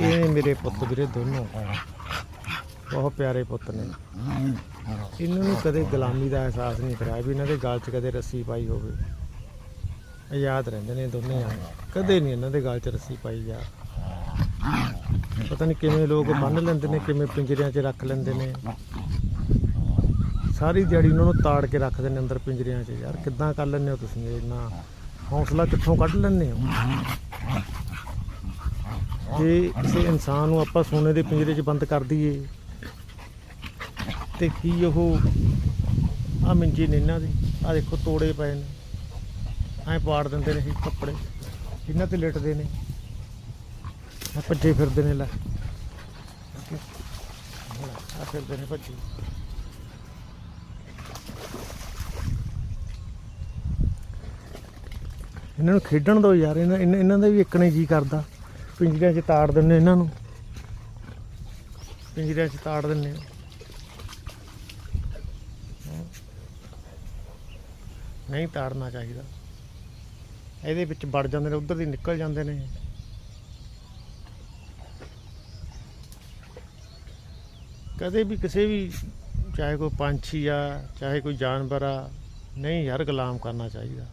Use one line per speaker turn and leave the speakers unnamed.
ਇਹ ਮੇਰੇ ਪੁੱਤ ਵੀਰੇ ਦੋਨੋਂ ਬਹੁਤ ਪਿਆਰੇ ਪੁੱਤ ਨੇ। ਇਹਨਾਂ ਨੂੰ ਕਦੇ ਗੁਲਾਮੀ ਦਾ ਅਹਿਸਾਸ ਨਹੀਂ ਕਰਾਇਆ ਵੀ ਇਹਨਾਂ ਦੇ ਗਲ 'ਚ ਕਦੇ ਰੱਸੀ ਪਾਈ ਹੋਵੇ। ਆਜ਼ਾਦ ਰਹਿੰਦੇ ਨੇ ਦੋਨੇ ਜਾਣੇ। ਕਦੇ ਨਹੀਂ ਇਹਨਾਂ ਦੇ ਗਲ 'ਚ ਰੱਸੀ ਪਾਈ ਯਾਰ। ਪਤਾ ਨਹੀਂ ਕਿਵੇਂ ਲੋਕ ਬੰਨ ਲੈਂਦੇ ਨੇ, ਕਿਵੇਂ ਪਿੰਜਰਿਆਂ 'ਚ ਰੱਖ ਲੈਂਦੇ ਨੇ। ਸਾਰੀ ਦਿਹਾੜੀ ਉਹਨਾਂ ਨੂੰ ਤਾੜ ਕੇ ਰੱਖਦੇ ਨੇ ਅੰਦਰ ਪਿੰਜਰਿਆਂ 'ਚ। ਯਾਰ ਕਿੱਦਾਂ ਕਰ ਲੈਂਦੇ ਹੋ ਤੁਸੀਂ? ਇੰਨਾ ਹੌਸਲਾ ਕਿੱਥੋਂ ਕੱਢ ਲੈਂਦੇ ਹੋ? ਜੇ ਕਿਸੇ ਇਨਸਾਨ ਨੂੰ ਆਪਾਂ ਸੋਨੇ ਦੇ ਪਿੰਜਰੇ 'ਚ ਬੰਦ ਕਰ ਦਈਏ, ਤੇ ਕੀ ਉਹ ਆ ਮਿੰਜੀ ਨੇ ਇਹਨਾਂ ਦੇ? ਆ ਦੇਖੋ, ਤੋੜੇ ਪਏ ਨੇ। ਐ ਪਾੜ ਦਿੰਦੇ ਨੇ ਇਹ ਕੱਪੜੇ। ਇਹਨਾਂ ਤੇ ਲਿਟਦੇ ਨੇ। ਆ ਭੱਜੇ ਫਿਰਦੇ ਨੇ ਲੈ। ਆ ਫਿਰਦੇ ਨੇ ਭੱਜੇ। ਇਹਨਾਂ ਨੂੰ ਖੇਡਣ ਦਿਓ ਯਾਰ। ਇਹਨਾਂ ਇਹਨਾਂ ਇਹਨਾਂ ਦਾ ਵੀ ਇੱਕ ਨੇ ਜੀ ਕਰਦਾ। ਪਿੰਜਰਿਆਂ 'ਚ ਤਾੜ ਦਿੰਦੇ ਇਹਨਾਂ ਨੂੰ। ਪਿੰਜਰਿਆਂ 'ਚ ਤਾੜ ਦਿੰਦੇ ਨਹੀਂ ਤਾੜਨਾ ਚਾਹੀਦਾ। ਇਹਦੇ ਵਿੱਚ ਵੜ ਜਾਂਦੇ ਨੇ, ਉਧਰ ਦੀ ਨਿਕਲ ਜਾਂਦੇ ਨੇ। ਕਦੇ ਵੀ ਕਿਸੇ ਵੀ, ਚਾਹੇ ਕੋਈ ਪੰਛੀ ਆ, ਚਾਹੇ ਕੋਈ ਜਾਨਵਰ ਆ, ਨਹੀਂ ਯਾਰ ਗੁਲਾਮ ਕਰਨਾ ਚਾਹੀਦਾ।